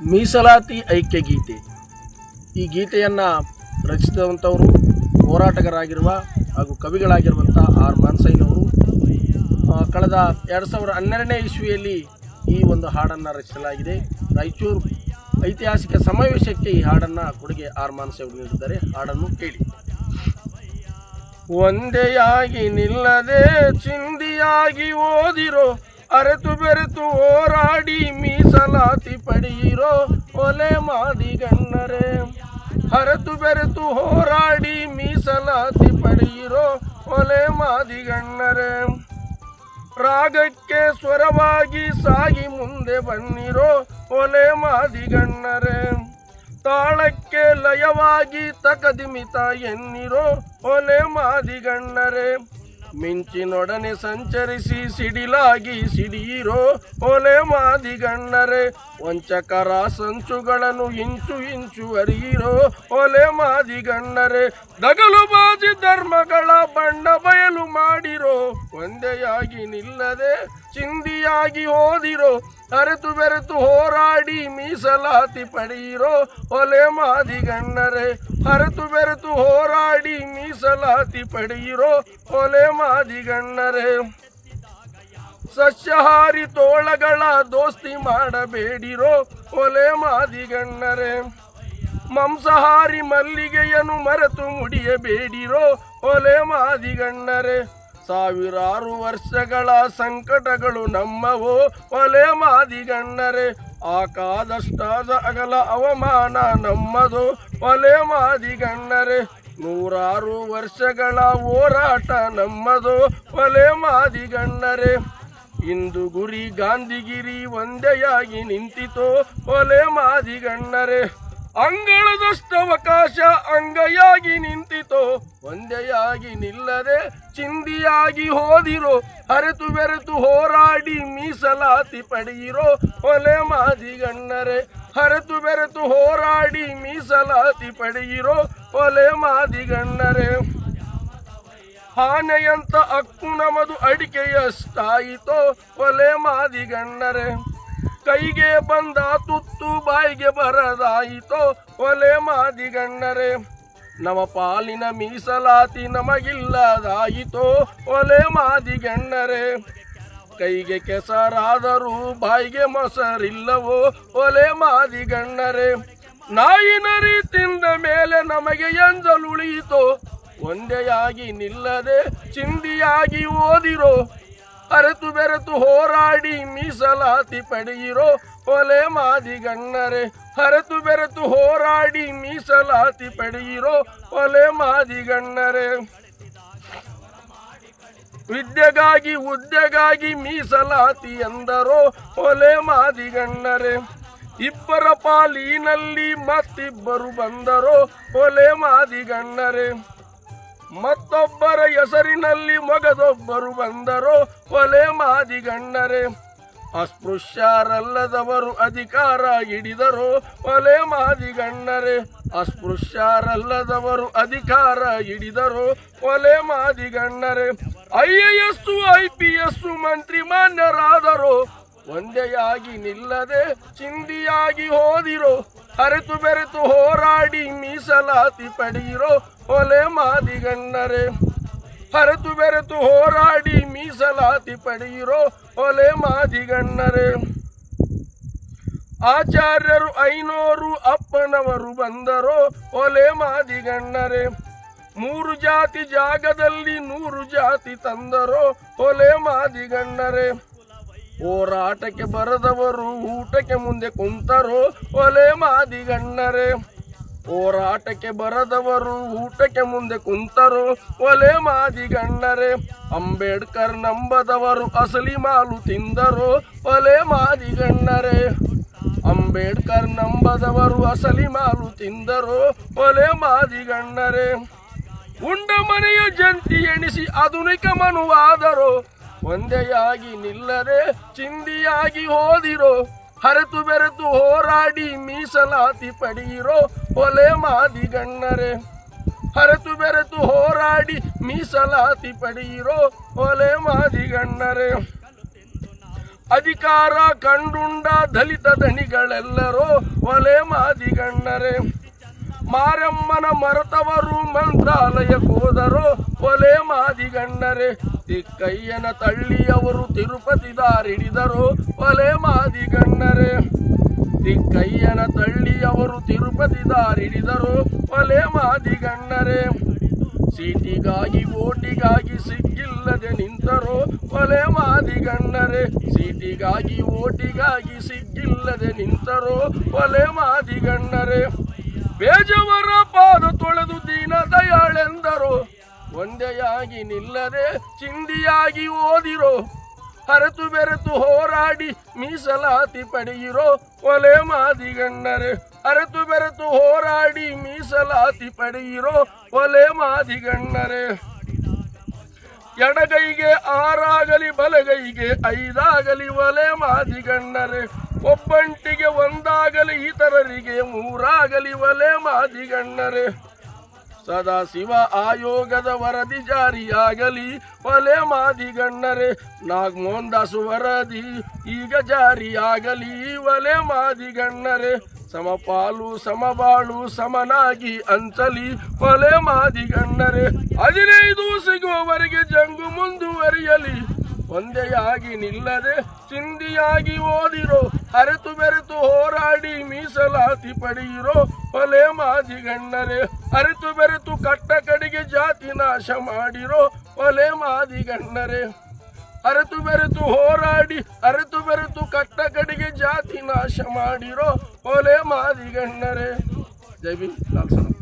ಮೀಸಲಾತಿ ಐಕ್ಯ ಗೀತೆ. ಈ ಗೀತೆಯನ್ನು ರಚಿಸಿದಂಥವರು ಹೋರಾಟಗಾರರಾಗಿರುವ ಹಾಗೂ ಕವಿಗಳಾಗಿರುವಂಥ ಆರ್ ಮಾನ್ಸೈನವರು ಕಳೆದ ಎರಡು ಸಾವಿರದ ಹನ್ನೆರಡನೇ ಇಸ್ವಿಯಲ್ಲಿ ಈ ಒಂದು ಹಾಡನ್ನು ರಚಿಸಲಾಗಿದೆ. ರಾಯಚೂರು ಐತಿಹಾಸಿಕ ಸಮಾವೇಶಕ್ಕೆ ಈ ಹಾಡನ್ನು ಕೊಡುಗೆ ಆರ್ ಮಾನ್ಸೈವರು ನೀಡಿದ್ದಾರೆ. ಹಾಡನ್ನು ಕೇಳಿ. ಒಂದೆಯಾಗಿ ನಿಲ್ಲದೆ ಚಿಂದಿಯಾಗಿ ಓದಿರೋ ಅರೆತು ಬೆರೆತು ಹೋರಾಡಿ ಮೀಸಲಾತಿ ಪಡೆಯಿರೋ ಒಲೆ ಮಾದಿ ಗಣ್ಣರೆ ಹರತು ಬೆರೆತು ಹೋರಾಡಿ ಮೀಸಲಾತಿ ಪಡೆಯಿರೋ ಒಲೆ ಮಾದಿ ಗಣ್ಣರೆ ರಾಗಕ್ಕೆ ಸ್ವರವಾಗಿ ಸಾಗಿ ಮುಂದೆ ಬನ್ನಿರೋ ಒಲೆ ಮಾದಿಗಣ್ಣರೆ ತಾಳಕ್ಕೆ ಲಯವಾಗಿ ತಕದಿಮಿತ ಎನ್ನಿರೋ ಒಲೆ ಮಾದಿಗಣ್ಣರೆ ಮಿಂಚಿನೊಡನೆ ಸಂಚರಿಸಿ ಸಿಡಿಲಾಗಿ ಸಿಡಿಯಿರೋ ಒಲೆ ಮಾದಿಗಣ್ಣರೆ ವಂಚಕರ ಸಂಚುಗಳನ್ನು ಇಂಚು ಇಂಚು ಅರಿಯಿರೋ ಒಲೆ ಮಾದಿಗಣ್ಣರೆ ದಗಲುಬಾಜಿ ಧರ್ಮಗಳ ಬಣ್ಣ ಬಯಲು ಮಾಡಿರೋ, ಒಂದೆಯಾಗಿ ನಿಲ್ಲದೆ ಚಿಂದಿಯಾಗಿ ಓದಿರೋ, ಅರೆತು ಬೆರೆತು ಹೋರಾಡಿ ಮೀಸಲಾತಿ ಪಡೆಯಿರೋ ಒಲೆ ಮಾದಿಗಣ್ಣರೆ ಹರತು ಬೆರೆತು ಹೋರಾಡಿ ಮೀಸಲಾತಿ ಪಡೆಯಿರೋ ಒಲೆ ಮಾದಿಗಣ್ಣರೆ ಸಸ್ಯಹಾರಿ ತೋಳಗಳ ದೋಸ್ತಿ ಮಾಡಬೇಡಿರೋ ಒಲೆ ಮಾದಿಗಣ್ಣರೆ ಮಾಂಸಹಾರಿ ಮಲ್ಲಿಗೆಯನ್ನು ಮರೆತು ಮುಡಿಯಬೇಡಿರೋ ಒಲೆ ಮಾದಿಗಣ್ಣರೆ ಸಾವಿರಾರು ವರ್ಷಗಳ ಸಂಕಟಗಳು ನಮ್ಮವೋ ಒಲೆ ಮಾದಿಗಣ್ಣರೆ ಆಕಾದಷ್ಟಾದ ಅಗಲ ಅವಮಾನ ನಮ್ಮದು. ಒಲೆ ಮಾದಿಗಣ್ಣರೆ ನೂರಾರು ವರ್ಷಗಳ ಹೋರಾಟ ನಮ್ಮದು. ಒಲೆ ಮಾದಿಗಣ್ಣರೆ ಇಂದು ಗುರಿ ಗಾಂಧಿಗಿರಿ ಒಂದೆಯಾಗಿ ನಿಂತಿತೋ. ಒಲೆ ಮಾದಿಗಣ್ಣರೆ ಅಂಗಳದಷ್ಟವಕಾಶ ಅಂಗಯಾಗಿ ನಿಂತಿತೋ, ಒಂದೆಯಾಗಿ ನಿಲ್ಲದೆ ಚಿಂದಿಯಾಗಿ ಹೋದಿರೋ, ಹರೆತು ಬೆರೆತು ಹೋರಾಡಿ ಮೀಸಲಾತಿ ಪಡೆಯಿರೋ ಒಲೆ ಮಾದಿಗಣ್ಣರೆ ಹರೆತು ಬೆರೆತು ಹೋರಾಡಿ ಮೀಸಲಾತಿ ಪಡೆಯಿರೋ ಒಲೆ ಮಾದಿಗಣ್ಣರೆ ಆನೆಯಂತ ಅಕ್ಕು ನಮದು ಅಡಿಕೆಯಷ್ಟಾಯಿತೋ ಒಲೆ ಮಾದಿಗಣ್ಣರೆ ಕೈಗೆ ಬಂದ ತುತ್ತು ಬಾಯಿಗೆ ಬರದಾಯಿತೋ ಒಲೆ ಮಾದಿಗಣ್ಣರೆ ನಮ್ಮ ಪಾಲಿನ ಮೀಸಲಾತಿ ನಮಗಿಲ್ಲದಾಯಿತೋ ಒಲೆ ಮಾದಿಗಣ್ಣರೆ ಕೈಗೆ ಕೆಸರಾದರೂ ಬಾಯಿಗೆ ಮೊಸರಿಲ್ಲವೋ ಒಲೆ ಮಾದಿಗಣ್ಣರೆ ನಾಯಿನರಿ ತಿಂದ ಮೇಲೆ ನಮಗೆ ಎಂದಲುಳಿಯಿತೋ ಒಂದೆಯಾಗಿ ನಿಲ್ಲದೆ ಚಿಂದಿಯಾಗಿ ಓದಿರೋ. ಅರೆತು ಬೆರೆತು ಹೋರಾಡಿ ಮೀಸಲಾತಿ ಪಡೆಯಿರೋ ಒಲೆ ಮಾದಿಗಣ್ಣರೆ ಹರೆತು ಬೆರೆತು ಹೋರಾಡಿ ಮೀಸಲಾತಿ ಪಡೆಯಿರೋ ಒಲೆ ಮಾದಿಗಣ್ಣರೆ ವಿದ್ಯೆಗಾಗಿ ಹುದ್ದೆಗಾಗಿ ಮೀಸಲಾತಿ ಎಂದರೋ ಒಲೆ ಮಾದಿಗಣ್ಣರೆ ಇಬ್ಬರ ಪಾಲಿನಲ್ಲಿ ಮತ್ತಿಬ್ಬರು ಬಂದರೋ ಒಲೆ ಮಾದಿಗಣ್ಣರೆ ಮತ್ತೊಬ್ಬರ ಹೆಸರಿನಲ್ಲಿ ಮಗದೊಬ್ಬರು ಬಂದರು ಒಲೆ ಮಾದಿಗಣ್ಣರೆ ಅಸ್ಪೃಶ್ಯರಲ್ಲದವರು ಅಧಿಕಾರ ಹಿಡಿದರು, ಒಲೆ ಮಾದಿಗಣ್ಣರೆ ಅಸ್ಪೃಶ್ಯರಲ್ಲದವರು ಅಧಿಕಾರ ಹಿಡಿದರು, ಒಲೆ ಮಾದಿಗಣ್ಣರೆ I A S I P S ಮಂತ್ರಿ ಮಾನ್ಯರಾದರು ಒಂದೆಯಾಗಿ ನಿಲ್ಲದೆ ಚಿಂದಿಯಾಗಿ ಹೋದಿರೋ. ಹರೆತು ಬೆರೆತು ಹೋರಾಡಿ ಮೀಸಲಾತಿ ಪಡೆಯಿರೋ ಒಲೆ ಮಾದಿಗಣ್ಣರೆ. ಅರೆತು ಬೆರೆತು ಹೋರಾಡಿ ಮೀಸಲಾತಿ ಪಡೆಯಿರೋ ಒಲೆ ಮಾದಿಗಣ್ಣರೆ. ಆಚಾರ್ಯರು ಐನೂರು ಅಪ್ಪನವರು ಬಂದರೋ ಒಲೆ ಮಾದಿಗಣ್ಣರೆ. ಮೂರು ಜಾತಿ ಜಾಗದಲ್ಲಿ ನೂರು ಜಾತಿ ತಂದರೋ ಒಲೆ ಮಾದಿಗಣ್ಣರೆ. ಹೋರಾಟಕ್ಕೆ ಬರದವರು, ಊಟಕ್ಕೆ ಮುಂದೆ ಕುಂತರು, ಒಲೆ ಮಾದಿಗಣ್ಣರೆ ಹೋರಾಟಕ್ಕೆ ಬರದವರು, ಊಟಕ್ಕೆ ಮುಂದೆ ಕುಂತರು, ಒಲೆ ಮಾದಿಗಣ್ಣರೆ ಅಂಬೇಡ್ಕರ್ ನಂಬದವರು, ಅಸಲಿ ಮಾಲು ತಿಂದರು, ಒಲೆ ಮಾದಿಗಣ್ಣರೆ ಅಂಬೇಡ್ಕರ್ ನಂಬದವರು, ಅಸಲಿ ಮಾಲು ತಿಂದರು, ಒಲೆ ಮಾದಿಗಣ್ಣರೆ ಉಂಡ ಮನೆಯ ಜಂತಿ ಎಣಿಸಿ, ಆಧುನಿಕ ಮನುವಾದರು ಒಂದೆಯಾಗಿ ನಿಲ್ಲದೆ ಚಿಂದಿಯಾಗಿ ಹೋದಿರೋ, ಹರತು ಬೆರೆತು ಹೋರಾಡಿ ಮೀಸಲಾತಿ ಪಡೆಯಿರೋ ಒಲೆ ಮಾದಿಗಣ್ಣರೆ ಹರತು ಬೆರೆತು ಹೋರಾಡಿ ಮೀಸಲಾತಿ ಪಡೆಯಿರೋ ಒಲೆ ಮಾದಿಗಣ್ಣರೆ ಅಧಿಕಾರ ಕಂಡುಂಡ ದಲಿತ ದಣಿಗಳೆಲ್ಲರೂ ಒಲೆ ಮಾದಿಗಣ್ಣರೆ ಮಾರಮ್ಮನ ಮರತವರು ಮಂತ್ರಾಲಯಕ್ಕೋದರು ಒಲೆ ಮಾದಿಗಣ್ಣರೆ ತಿಕ್ಕಯ್ಯನ ತಳ್ಳಿಯವರು ತಿರುಪತಿ ದಾರಿಡಿದರು. ಒಲೆ ಮಾದಿಗಣ್ಣರೆ ತಿಕ್ಕಯ್ಯನ ತಳ್ಳಿಯವರು ತಿರುಪತಿ ದಾರಿಡಿದರು. ಒಲೆ ಮಾದಿ ಗಣ್ಣರೇ ಸೀಟಿಗಾಗಿ ಓಟಿಗಾಗಿ ಸಿಕ್ಕಿಲ್ಲದೆ ನಿಂತರು. ಒಲೆ ಮಾದಿ ಗಣ್ಣರೆ ಸೀಟಿಗಾಗಿ ಓಟಿಗಾಗಿ ಸಿಕ್ಕಿಲ್ಲದೆ ನಿಂತರು. ಒಲೆ ಮಾದಿ ಗಣ್ಣರೆ ಪಾದ ಒಂದೆಯಾಗಿ ನಿಲ್ಲದೆ ಚಿಂದಿಯಾಗಿ ಓದಿರೋ, ಹರತು ಬೆರೆತು ಹೋರಾಡಿ ಮೀಸಲಾತಿ ಪಡೆಯಿರೋ ಒಲೆ ಮಾದಿಗಣ್ಣರೆ ಹರತು ಬೆರೆತು ಹೋರಾಡಿ ಮೀಸಲಾತಿ ಪಡೆಯಿರೋ ಒಲೆ ಮಾದಿಗಣ್ಣರೆ ಎಡಗೈಗೆ ಆರಾಗಲಿ, ಬಲಗೈಗೆ ಐದಾಗಲಿ ಒಲೆ ಮಾದಿಗಣ್ಣರೆ ಒಬ್ಬಂಟಿಗೆ ಒಂದಾಗಲಿ, ಇತರರಿಗೆ ಮೂರಾಗಲಿ ಒಲೆ ಮಾದಿಗಣ್ಣರೆ ಸದಾ ಶಿವ ಆಯೋಗದ ವರದಿ ಜಾರಿಯಾಗಲಿ. ಒಲೆ ಮಾದಿಗಣ್ಣರೆ ನಾಗಮೋಹನ್ ದಾಸ್ ವರದಿ ಈಗ ಜಾರಿಯಾಗಲಿ. ಒಲೆ ಮಾದಿ ಗಣ್ಣರೆ, ಸಮಪಾಲು, ಸಮಬಾಳು, ಸಮನಾಗಿ ಅಂಚಲಿ ಒಲೆ ಮಾದಿ ಗಣ್ಣರೆ, ಹದಿನೈದು ಸಿಗುವವರೆಗೆ ಜಂಗು ಮುಂದುವರಿಯಲಿ. ಒಂದೆಯಾಗಿ ನಿಲ್ಲದೆ ಚಿಂದಿಯಾಗಿ ಓದಿರೋ, ಅರೆತು ಬೆರೆತು ಹೋರಾಡಿ ಮೀಸಲಾತಿ ಪಡೆಯಿರೋ ಒಲೆ ಮಾದಿಗಣ್ಣರೆ ಅರೆತು ಬೆರೆತು ಕಟ್ಟ ಕಡೆಗೆ ಜಾತಿ ನಾಶ ಮಾಡಿರೋ ಒಲೆ ಮಾದಿಗಣ್ಣರೆ ಅರೆತು ಬೆರೆತು ಹೋರಾಡಿ, ಅರೆತು ಬೆರೆತು ಕಟ್ಟ ಕಡೆಗೆ ಜಾತಿ ನಾಶ ಮಾಡಿರೋ ಒಲೆ ಮಾದಿಗಣ್ಣರೆ ಜೈ ಬಿ